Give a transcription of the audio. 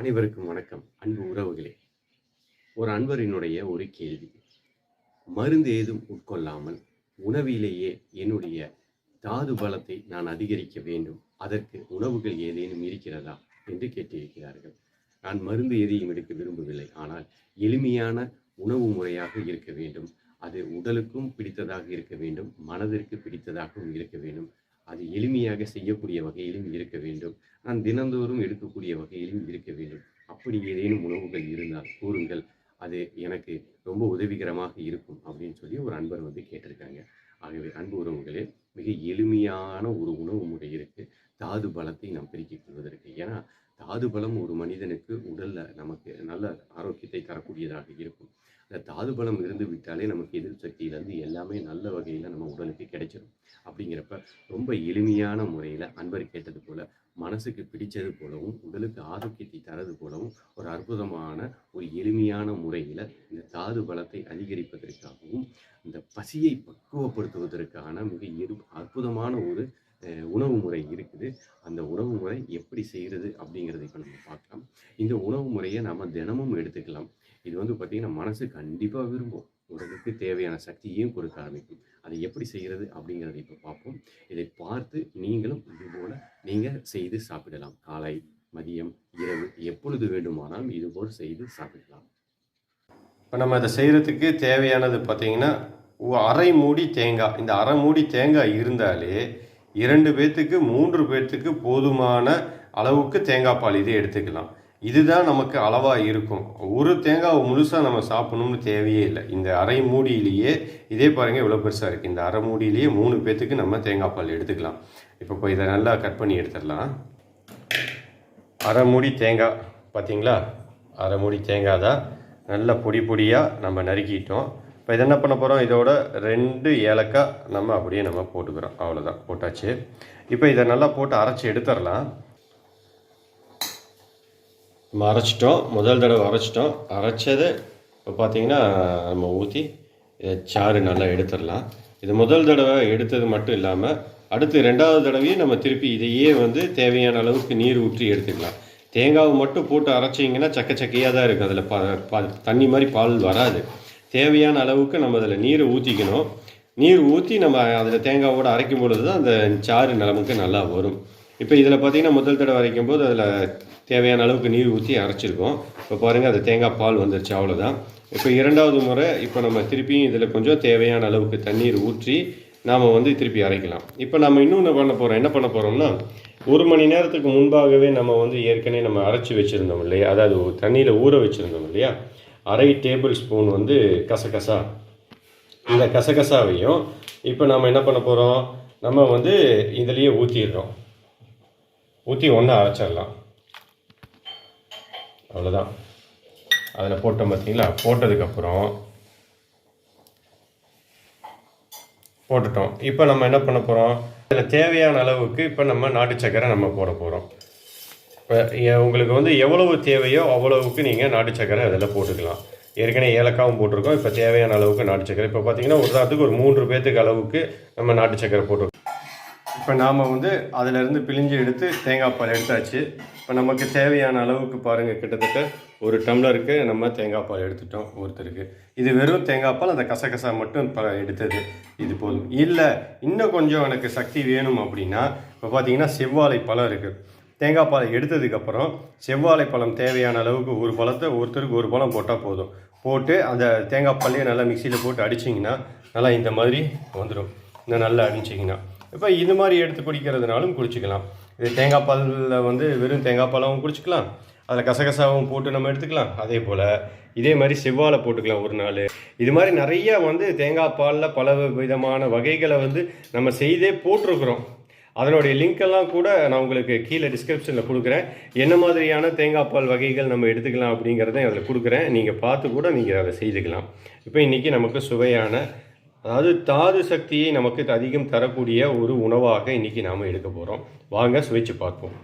அனைவருக்கும் வணக்கம். அன்பு உறவுகளே ஒரு அன்பரினுடைய ஒரு கேள்வி. மருந்து ஏதும் உட்கொள்ளாமல் உணவிலேயே என்னுடைய தாது பலத்தை நான் அதிகரிக்க வேண்டும். அதற்கு உணவுகள் ஏதேனும் இருக்கிறதா என்று கேட்டிருக்கிறார்கள். நான் மருந்து எதையும் எடுக்க விரும்பவில்லை. ஆனால் எளிமையான உணவு முறையாக இருக்க வேண்டும். அது உடலுக்கும் பிடித்ததாக இருக்க வேண்டும். மனதிற்கு பிடித்ததாகவும் இருக்க வேண்டும். அது எளிமையாக செய்யக்கூடிய வகையிலும் இருக்க வேண்டும். நான் தினந்தோறும் எடுக்கக்கூடிய வகையிலும் இருக்க வேண்டும். அப்படி ஏதேனும் உணவுகள் இருந்தால் கூறுங்கள். அது எனக்கு ரொம்ப உதவிகரமாக இருக்கும் அப்படின்னு சொல்லி ஒரு அன்பர் வந்து கேட்டிருக்காங்க. ஆகவே அன்பு உறவுகளே மிக எளிமையான ஒரு உணவு முறை இருக்கு. தாது பலத்தை நாம் பெருக்கிக் கொள்வதற்கு. ஏன்னா தாது பலம் ஒரு மனிதனுக்கு உடல்ல நமக்கு நல்ல ஆரோக்கியத்தை தரக்கூடியதாக இருக்கும். அந்த தாது பலம் இருந்து விட்டாலே நமக்கு எதிர் சக்தியிலேருந்து எல்லாமே நல்ல வகையில் நம்ம உடலுக்கு கிடைச்சிடும் அப்படிங்கிறப்ப ரொம்ப எளிமையான முறையில் அன்பர் கேட்டது போல மனசுக்கு பிடிச்சது போலவும் உடலுக்கு ஆரோக்கியத்தை தரது போலவும் ஒரு அற்புதமான ஒரு எளிமையான முறையில் இந்த தாது பலத்தை அதிகரிப்பதற்காகவும் இந்த பசியை பக்குவப்படுத்துவதற்கான மிக எரு அற்புதமான ஒரு உணவு முறை இருக்குது. அந்த உணவு முறை எப்படி செய்கிறது அப்படிங்கிறத இப்போ நம்ம பார்க்கலாம். இந்த உணவு முறையை நம்ம தினமும் எடுத்துக்கலாம். இது வந்து பார்த்திங்கன்னா மனசு கண்டிப்பாக விரும்பும். உடலுக்கு தேவையான சக்தியையும் கொடுக்க ஆரம்பிக்கும். அதை எப்படி செய்கிறது அப்படிங்கிறத இப்போ பார்ப்போம். இதை பார்த்து நீங்களும் இதுபோல் நீங்கள் செய்து சாப்பிடலாம். காலை மதியம் இரவு எப்பொழுது வேண்டுமானாலும் இதுபோல் செய்து சாப்பிடலாம். இப்போ நம்ம இதை செய்கிறதுக்கு தேவையானது பார்த்தீங்கன்னா அரை மூடி தேங்காய். இந்த அரை மூடி தேங்காய் இருந்தாலே இரண்டு பேர்த்துக்கு மூன்று பேர்த்துக்கு போதுமான அளவுக்கு தேங்காய் பால் இதை எடுத்துக்கலாம். இதுதான் நமக்கு அளவாக இருக்கும். ஒரு தேங்காவை முழுசாக நம்ம சாப்பிடணும்னு தேவையே இல்லை. இந்த அரை மூடியிலேயே இதே பாருங்கள் இவ்வளோ பெருசாக இருக்குது இந்த அரை மூடியிலேயே மூணு பேர்த்துக்கு நம்ம தேங்காய் பால் எடுத்துக்கலாம். இப்போ இப்போ இதை நல்லா கட் பண்ணி எடுத்துடலாம். அரை மூடி தேங்காய் பார்த்தீங்களா அரை மூடி தேங்காய் தான். நல்லா பொடி பொடியாக நம்ம நறுக்கிட்டோம். இப்போ இது என்ன பண்ண போகிறோம் இதோட ரெண்டு ஏலக்காய் நம்ம அப்படியே நம்ம போட்டுக்கிறோம். அவ்வளோதான் போட்டாச்சு. இப்போ இதை நல்லா போட்டு அரைச்சி எடுத்துடலாம். நம்ம அரைச்சிட்டோம். முதல் தடவை அரைச்சிட்டோம். அரைச்சது இப்போ பார்த்தீங்கன்னா நம்ம ஊற்றி இதை சாறு நல்லா எடுத்துடலாம். இது முதல் தடவை எடுத்தது மட்டும் இல்லாமல் அடுத்து ரெண்டாவது தடவையும் நம்ம திருப்பி இதையே வந்து தேவையான அளவுக்கு நீர் ஊற்றி எடுத்துக்கலாம். தேங்காவை மட்டும் போட்டு அரைச்சிங்கன்னா சக்க சக்கையாக தான் இருக்கும். அதில் பா பா- தண்ணி மாதிரி பால் வராது. தேவையான அளவுக்கு நம்ம அதில் நீரை ஊற்றிக்கணும் நீர் ஊற்றி நம்ம அதில் தேங்காவோட அரைக்கும் பொழுது தான் அந்த சாறு நிலமுக்கு நல்லா வரும். இப்போ இதில் பார்த்தீங்கன்னா முதல் தடவை அரைக்கும் போது அதில் தேவையான அளவுக்கு நீர் ஊற்றி அரைச்சிருக்கோம். இப்போ பாருங்கள் அது தேங்காய் பால் வந்துருச்சு அவ்வளோதான் இப்போ இரண்டாவது முறை இப்போ நம்ம திருப்பியும் இதில் கொஞ்சம் தேவையான அளவுக்கு தண்ணீர் ஊற்றி நாம் வந்து திருப்பி அரைக்கலாம். இப்போ நம்ம இன்னொன்று பண்ண போகிறோம் என்ன பண்ண போகிறோம்னா ஒரு மணி நேரத்துக்கு முன்பாகவே நம்ம வந்து ஏற்கனவே நம்ம அரைச்சி வச்சுருந்தோம் இல்லையா? அதாவது தண்ணியில் ஊற வச்சுருந்தோம் இல்லையா? அரை டேபிள் ஸ்பூன் வந்து கசகசா. இந்த கசகசாவையும் இப்போ நம்ம என்ன பண்ண போகிறோம் நம்ம வந்து இதுலேயே ஊற்றிடுறோம் ஊற்றி ஒன்றா அரைச்சிடலாம். அவ்வளோதான் அதில் போட்டோம் பார்த்தீங்களா போட்டதுக்கப்புறம் போட்டுட்டோம். இப்போ நம்ம என்ன பண்ண போகிறோம் இதில் தேவையான அளவுக்கு இப்போ நம்ம நாட்டு சக்கரை நம்ம போட போகிறோம் இப்போ உங்களுக்கு வந்து எவ்வளவு தேவையோ அவ்வளவுக்கு நீங்கள் நாட்டு சக்கரை அதில் போட்டுக்கலாம். ஏற்கனவே ஏலக்காவும் போட்டிருக்கோம். இப்போ தேவையான அளவுக்கு நாட்டு சக்கரை. இப்போ பார்த்தீங்கன்னா ஒரு தாத்துக்கு ஒரு மூன்று பேத்துக்கு அளவுக்கு நம்ம நாட்டு சக்கரை போட்டிருக்கோம். இப்போ நாம் வந்து அதிலிருந்து பிழிஞ்சு எடுத்து தேங்காய் பால் எடுத்தாச்சு. இப்போ நமக்கு தேவையான அளவுக்கு பாருங்கள் கிட்டத்தட்ட ஒரு டம்ளருக்கு நம்ம தேங்காய் பால் எடுத்துட்டோம் ஒருத்தருக்கு. இது வெறும் தேங்காய் பால் அந்த கசகசா மட்டும் ப எடுத்தது. இது போதும். இல்லை இன்னும் கொஞ்சம் எனக்கு சக்தி வேணும் அப்படின்னா இப்போ பார்த்தீங்கன்னா செவ்வாழை பழம் இருக்குது தேங்காய் பால் எடுத்ததுக்கப்புறம் செவ்வாழை பழம் தேவையான அளவுக்கு ஒரு பழத்தை ஒருத்தருக்கு ஒரு பழம் போட்டால் போதும். போட்டு அந்த தேங்காய் பாலையும் நல்லா மிக்சியில் போட்டு அடிச்சிங்கன்னா நல்லா இந்த மாதிரி வந்துடும் இன்னும் நல்லா அடிச்சிங்கன்னா. இப்போ இது மாதிரி எடுத்து குடிக்கிறதுனாலும் குடிச்சிக்கலாம். இது தேங்காய் பாலில் வந்து வெறும் தேங்காய் பாலாவும் குடிச்சிக்கலாம். அதில் கசகசாவும் போட்டு நம்ம எடுத்துக்கலாம். அதே போல் இதே மாதிரி செவ்வாழை போட்டுக்கலாம் ஒரு நாள். இது மாதிரி நிறைய வந்து தேங்காய் பாலில் பல விதமான வகைகளை வந்து நம்ம செய்தே போட்டிருக்கிறோம். அதனுடைய லிங்க் எல்லாம் கூட நான் உங்களுக்கு கீழே டிஸ்கிரிப்ஷனில் கொடுக்குறேன். என்ன மாதிரியான தேங்காய் பால் வகைகள் நம்ம எடுத்துக்கலாம் அப்படிங்கிறத அதில் கொடுக்குறேன். நீங்கள் பார்த்து கூட நீங்கள் அதை செய்துக்கலாம். இப்போ இன்றைக்கி நமக்கு சுவையான அதாவது தாது சக்தியை நமக்கு அதிகம் தரக்கூடிய ஒரு உணவாக இன்றைக்கி நாம் எடுக்க போகிறோம் வாங்க சுவைச்சு பார்ப்போம்.